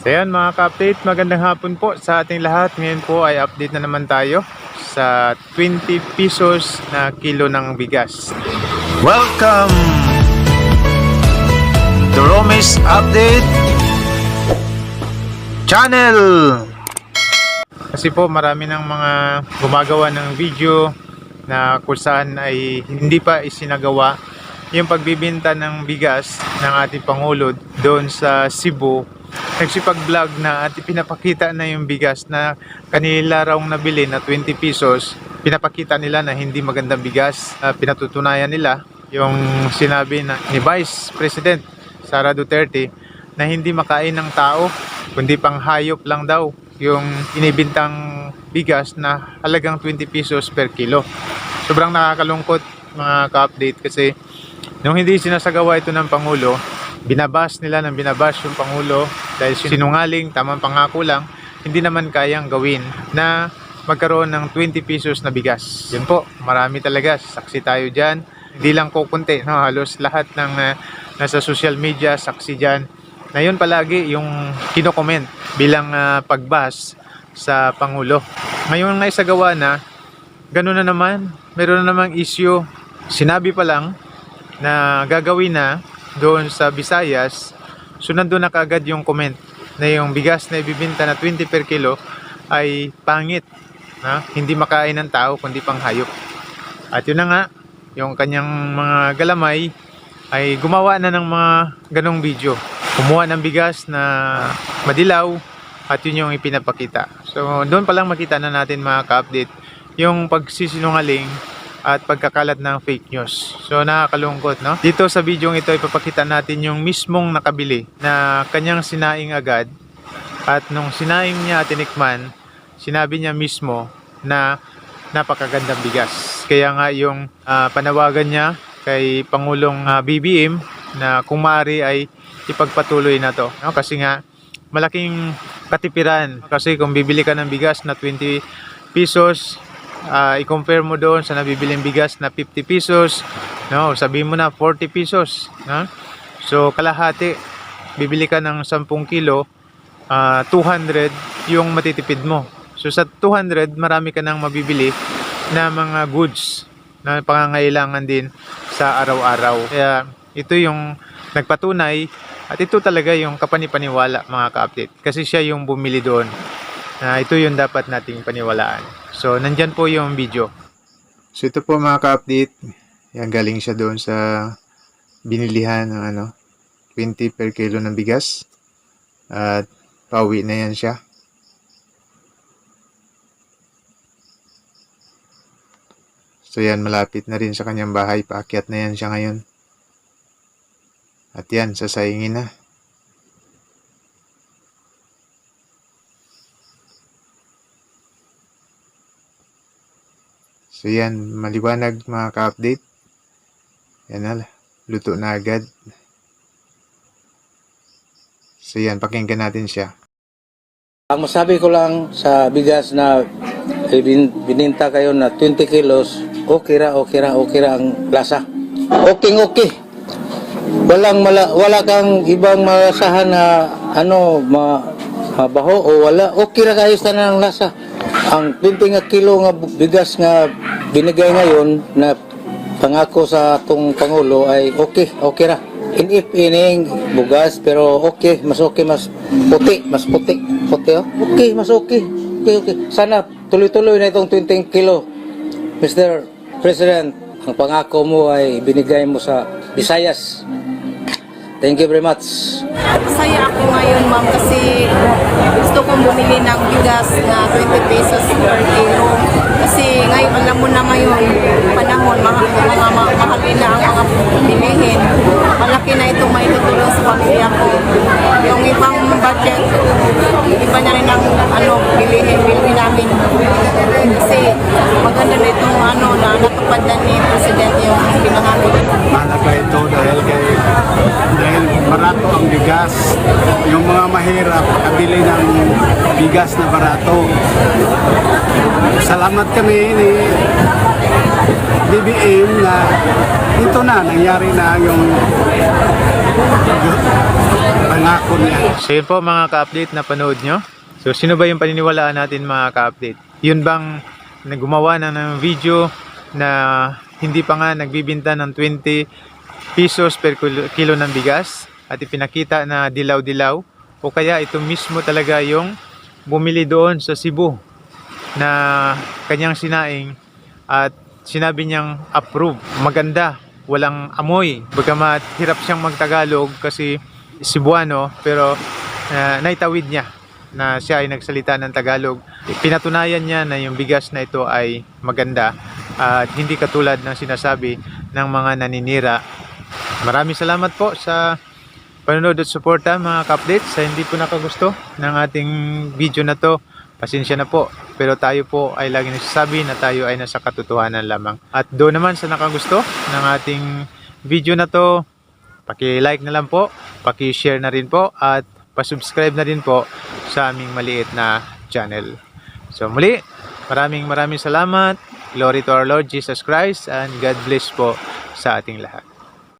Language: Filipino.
So yan mga ka-update, magandang hapon po sa ating lahat. Ngayon po ay update na naman tayo sa 20 pesos na kilo ng bigas. Welcome to Romis Update Channel. Kasi po marami ng mga gumagawa ng video na kung saan ay hindi pa isinagawa yung pagbibinta ng bigas ng ating Pangulo doon sa Cebu. Nagsipag-vlog na at pinapakita na yung bigas na kanila raw nabili na 20 pesos. Pinapakita nila na hindi magandang bigas. Ah, pinatutunayan nila yung sinabi na ni Vice President Sara Duterte na hindi makain ng tao kundi pang hayop lang daw yung inibintang bigas na halagang 20 pesos per kilo. Sobrang nakakalungkot mga ka-update kasi nung hindi sinasagawa ito ng Pangulo, binabas nila ng binabas yung Pangulo dahil sinungaling, tamang pangako lang, hindi naman kayang gawin na magkaroon ng 20 pesos na bigas. Yun po, marami talaga, saksi tayo dyan. Hindi lang ko kunti, no? halos lahat ng ah, nasa social media, saksi dyan na yun palagi yung kinokomment bilang ah, pagbas sa Pangulo. Ngayon na isagawa na, ganun na naman, meron na namang issue. Sinabi pa lang na gagawin na doon sa Visayas, so nandun na kaagad yung comment na yung bigas na ibibinta na 20 per kilo ay pangit. Na? Hindi makain ng tao kundi pang hayop. At yun na nga, yung kanyang mga galamay ay gumawa na ng mga ganong video. Kumuha ng bigas na madilaw at yun yung ipinapakita. So doon pa lang makita na natin mga ka-update yung pagsisinungaling at pagkakalat ng fake news. So nakakalungkot, no? Dito sa video ito ipapakita natin yung mismong nakabili na kanyang sinaing agad at nung sinaing niya tinikman, sinabi niya mismo na napakagandang bigas. Kaya nga yung ah, panawagan niya kay Pangulong ah, BBM na kung maaari ay ipagpatuloy na to. No? Kasi nga malaking katipiran. Kasi kung bibili ka ng bigas na 20 pesos, ah, i-compare mo doon sa nabibiling bigas na 50 pesos, no, sabihin mo na 40 pesos, no? So kalahati bibili ka ng 10 kilo, ah, 200 yung matitipid mo. So sa 200, marami ka nang mabibili na mga goods na pangangailangan din sa araw-araw. Kaya ito yung nagpatunay at ito talaga yung kapanipaniwala mga ka-update. Kasi siya yung bumili doon. Na ito yung dapat nating paniwalaan. So nandyan po yung video. So ito po mga ka-update. Yan galing siya doon sa binilihan ng ano 20 per kilo ng bigas. At pauwi na yan siya. So yan, malapit na rin sa kanyang bahay. Paakyat na yan siya ngayon. At yan, sasayingin na. So yan, maliwanag mga ka-update. Yan na, luto na agad. So yan, pakinggan natin siya. Ang masabi ko lang sa bigas na bininta kayo na 20 kilos, okay ra, okay ra, okay ra ang lasa. Okay, okay. Walang mala, wala kang ibang malasahan na ano, ma, mabaho o wala. Okay ra kayo sa ng lasa. Ang 20 nga kilo nga bigas nga binigay ngayon na pangako sa atong Pangulo ay okay, okay ra. Inip ining bugas pero okay, mas okay, mas puti, mas puti, puti oh. Okay, mas okay. Okay, okay. Sana tuloy-tuloy na itong 20 kilo. Mr. President, ang pangako mo ay binigay mo sa Visayas. Thank you very much. Masaya ako ngayon, ma'am, kasi gusto kong bumili ng bigas na 20 pesos per kilo. Kasi ngayon, alam mo na ngayon, panahon, mga, mga ma- mahal na ang mga bilihin. Malaki na itong maitutulong sa pamilya ko. Yung ibang budget, iba na rin ang ano, bilihin, bilihin namin. Kasi maganda na itong ano, na natupad na ni President yung pinangamin. Mahalaga ito dahil kay dahil barato ang bigas. Yung mga mahirap makabili ng bigas na barato. Salamat kami ni BBM na ito na, nangyari na yung pangako niya. So yun po mga ka-update na panood nyo. So sino ba yung paniniwalaan natin mga ka-update? Yun bang na gumawa na ng video na hindi pa nga nagbibinta ng 20 pesos per kilo ng bigas at ipinakita na dilaw-dilaw o kaya ito mismo talaga yung bumili doon sa Cebu na kanyang sinaing at sinabi niyang approve, maganda, walang amoy. Bagamat hirap siyang magtagalog kasi Cebuano pero uh, naitawid niya na siya ay nagsalita ng Tagalog. Pinatunayan niya na yung bigas na ito ay maganda at hindi katulad ng sinasabi ng mga naninira. Maraming salamat po sa panonood at suporta mga ka-update sa hindi po nakagusto ng ating video na to. Pasensya na po. Pero tayo po ay lagi nagsasabi na tayo ay nasa katotohanan lamang. At doon naman sa nakagusto ng ating video na to, paki-like na lang po, paki-share na rin po at pa-subscribe na rin po sa aming maliit na channel. So muli, maraming maraming salamat. Glory to our Lord Jesus Christ and God bless po sa ating lahat.